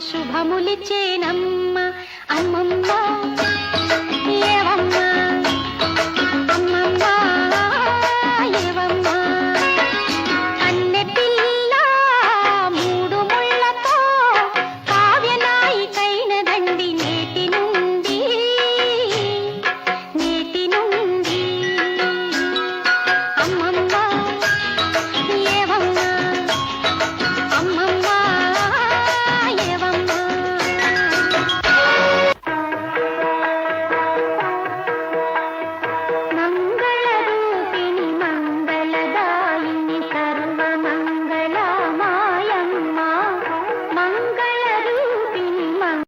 శుభములిచేనమ్మ అమ్మమ్మ